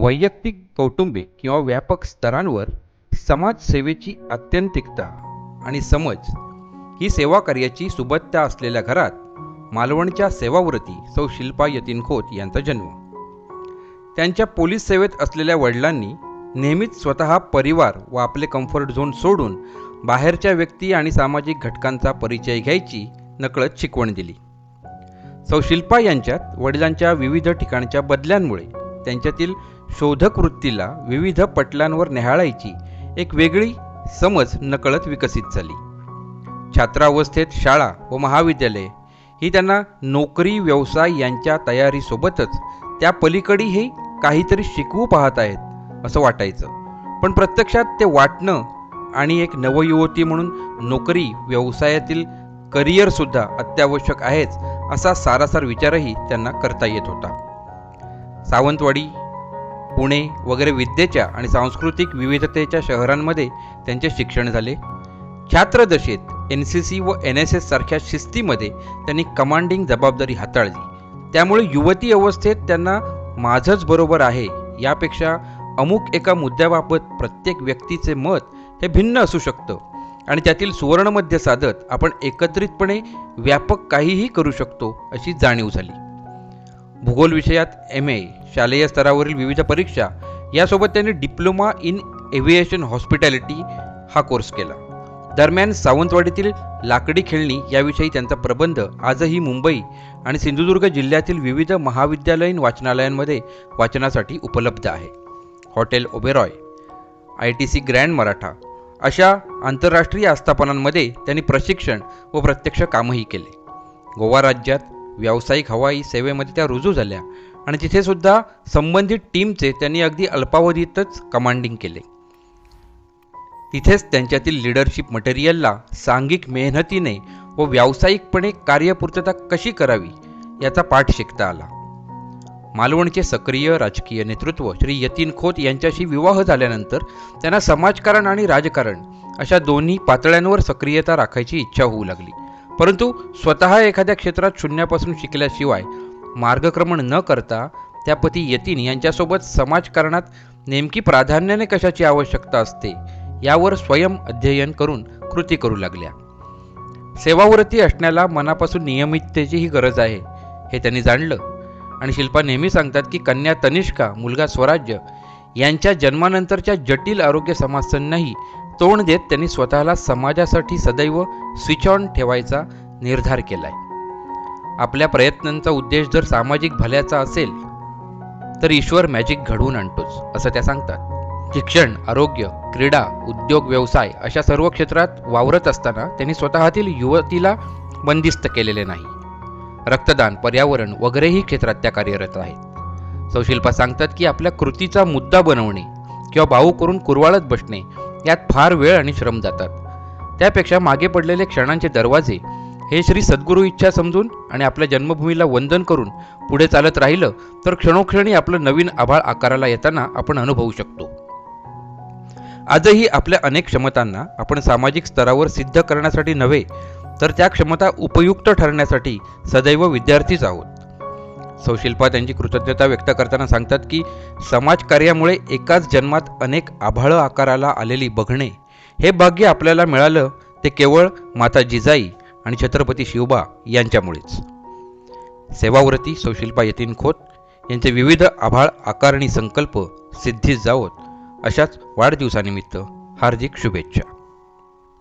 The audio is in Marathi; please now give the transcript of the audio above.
वैयक्तिक कौटुंबिक किंवा व्यापक स्तरांवर समाजसेवेची आत्यंतिकता आणि समज ही सेवा कार्याची सुबत्ता असलेल्या घरात मालवणच्या सेवाव्रती सौ शिल्पा यतीन खोत यांचा जन्म. त्यांच्या पोलीस सेवेत असलेल्या वडिलांनी नेहमीच स्वतः परिवार व आपले कम्फर्ट झोन सोडून बाहेरच्या व्यक्ती आणि सामाजिक घटकांचा परिचय घ्यायची नकळत शिकवण दिली. सौ शिल्पा यांच्यात वडिलांच्या विविध ठिकाणच्या बदल्यांमुळे त्यांच्यातील शोधक वृत्तीला विविध पटलांवर न्याहाळायची एक वेगळी समज नकळत विकसित झाली. छात्रावस्थेत शाळा व महाविद्यालय ही त्यांना नोकरी व्यवसाय यांच्या तयारीसोबतच त्या पलीकडेही काहीतरी शिकवू पाहत आहेत असं वाटायचं. पण प्रत्यक्षात ते वाटणं आणि एक नवयुवती म्हणून नोकरी व्यवसायातील करिअरसुद्धा अत्यावश्यक आहेच असा सारासार विचारही त्यांना करता येत होता. सावंतवाडी पुणे वगैरे विद्येच्या आणि सांस्कृतिक विविधतेच्या शहरांमध्ये त्यांचे शिक्षण झाले. छात्रदशेत एन सी सी व एन एस एस सारख्या शिस्तीमध्ये त्यांनी कमांडिंग जबाबदारी हाताळली. त्यामुळे युवती अवस्थेत त्यांना माझंच बरोबर आहे यापेक्षा अमुक एका मुद्द्याबाबत प्रत्येक व्यक्तीचे मत हे भिन्न असू शकतं आणि त्यातील सुवर्णमध्य साधत आपण एकत्रितपणे व्यापक काहीही करू शकतो अशी जाणीव झाली. भूगोल विषयात एम ए शालेय स्तरावरील विविध परीक्षा यासोबत त्यांनी डिप्लोमा इन एव्हिएशन हॉस्पिटॅलिटी हा कोर्स केला. दरम्यान सावंतवाडीतील लाकडी खेळणी याविषयी त्यांचा प्रबंध आजही मुंबई आणि सिंधुदुर्ग जिल्ह्यातील विविध महाविद्यालयीन वाचनालयांमध्ये वाचनासाठी उपलब्ध आहे. Hotel Oberoi I T C Grand Maratha अशा आंतरराष्ट्रीय आस्थापनांमध्ये त्यांनी प्रशिक्षण व प्रत्यक्ष कामही केले. गोवा राज्यात व्यावसायिक हवाई सेवेमध्ये त्या रुजू झाल्या आणि तिथेसुद्धा संबंधित टीमचे त्यांनी अगदी अल्पावधीतच कमांडिंग केले. तिथेच त्यांच्यातील लिडरशिप मटेरियलला सांघिक मेहनतीने व व्यावसायिकपणे कार्यपूर्तता कशी करावी याचा पाठ शिकता आला. मालवणचे सक्रिय राजकीय नेतृत्व श्री यतीन खोत यांच्याशी विवाह झाल्यानंतर त्यांना समाजकारण आणि राजकारण अशा दोन्ही पातळ्यांवर सक्रियता राखायची इच्छा होऊ लागली. परंतु स्वतः एखाद्या क्षेत्रात शून्यापासून शिकल्याशिवाय मार्गक्रमण न करता त्या पती यतीन यांच्यासोबत समाजकारणात नेमकी प्राधान्याने कशाची आवश्यकता असते यावर स्वयं अध्ययन करून कृती करू लागल्या. सेवाव्रती असण्याला मनापासून नियमिततेचीही गरज आहे हे त्यांनी जाणलं. आणि शिल्पा नेहमी सांगतात की कन्या तनिष्का मुलगा स्वराज्य यांच्या जन्मानंतरच्या जटिल आरोग्य समस्यांनाही तोंड देत त्यांनी स्वतःला समाजासाठी सदैव स्विच ऑन ठेवायचा निर्धार केलाय. आपल्या प्रयत्नांचा उद्देश जर सामाजिक भल्याचा असेल तर ईश्वर मॅजिक घडवून आणतोच असं त्या सांगतात. शिक्षण आरोग्य क्रीडा उद्योग व्यवसाय अशा सर्व क्षेत्रात वावरत असताना त्यांनी स्वतःतील युवतीला बंदिस्त केलेले नाही. रक्तदान पर्यावरण वगैरेही क्षेत्रात त्या कार्यरत आहेत. सौशिल्पा सांगतात की आपल्या कृतीचा मुद्दा बनवणे किंवा भाऊ करून कुरवाळत बसणे यात फार वेळ आणि श्रम जातात. त्यापेक्षा मागे पडलेले क्षणांचे दरवाजे हे श्री सद्गुरू इच्छा समजून आणि आपल्या जन्मभूमीला वंदन करून पुढे चालत राहिलं तर क्षणोक्षणी आपलं नवीन आभाळ आकाराला येताना आपण अनुभवू शकतो. आजही आपल्या अनेक क्षमतांना आपण सामाजिक स्तरावर सिद्ध करण्यासाठी नव्हे तर त्या क्षमता उपयुक्त ठरण्यासाठी सदैव विद्यार्थीच आहोत. सौशिल्पा त्यांची कृतज्ञता व्यक्त करताना सांगतात की समाजकार्यामुळे एकाच जन्मात अनेक आभाळं आकाराला आलेली बघणे हे भाग्य आपल्याला मिळालं ते केवळ माता जिजाई आणि छत्रपती शिवबा यांच्यामुळेच. सेवाव्रती सौशिल्पा यतीन खोत यांचे विविध आभाळ आकारणी संकल्प सिद्धीस जावत अशाच वाढदिवसानिमित्त हार्दिक शुभेच्छा.